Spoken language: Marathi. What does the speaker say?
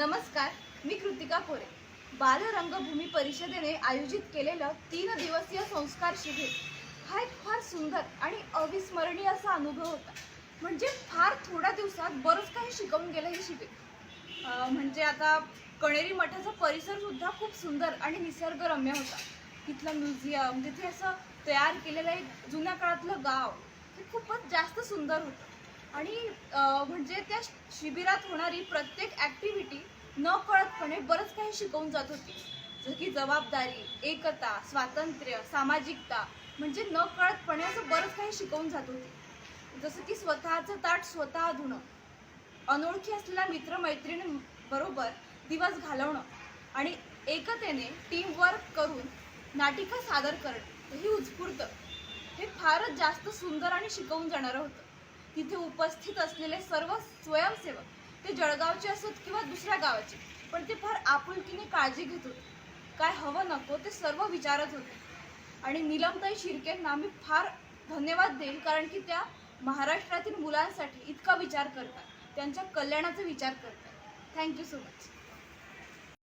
नमस्कार मी कृतिका कोरे. बालरंगभूमी परिषदेने आयोजित केलेलं तीन दिवसीय संस्कार शिबिर हा एक फार सुंदर आणि अविस्मरणीय असा अनुभव होता. म्हणजे फार थोड्या दिवसात बरंच काही शिकवून गेलं हे शिबिर. म्हणजे आता कणेरी मठाचा परिसर सुद्धा खूप सुंदर आणि निसर्गरम्य होता. तिथलं म्युझियम तिथे असं तयार केलेलं एक जुन्या काळातलं गाव हे खूपच जास्त सुंदर होतं. म्हणजे त्या शिबिरात होणारी प्रत्येक ॲक्टिव्हिटी न कळतपणे बरंच काही शिकवून जात होती. जसं की जबाबदारी एकता स्वातंत्र्य सामाजिकता म्हणजे न कळतपणे असं बरंच काही शिकवून जात होती. जसं की स्वतःचं ताट स्वतः धुणं अनोळखी असलेल्या मित्रमैत्रिणी बरोबर दिवस घालवणं आणि एकतेने टीमवर्क करून नाटिका सादर करणं ही उत्स्फूर्त. हे फारच जास्त सुंदर आणि शिकवून जाणारं होतं. तिथे उपस्थित असलेले सर्व स्वयंसेवक ते जळगावचे असोत किंवा दुसऱ्या गावाचे पण ते फार आपुलकीने काळजी घेत होते काय हवं नको ते सर्व विचारत होते. आणि निलमताई शिर्केंना मी फार धन्यवाद देईल कारण की त्या महाराष्ट्रातील मुलांसाठी इतका विचार करतात त्यांच्या कल्याणाचा विचार करतात. Thank you so much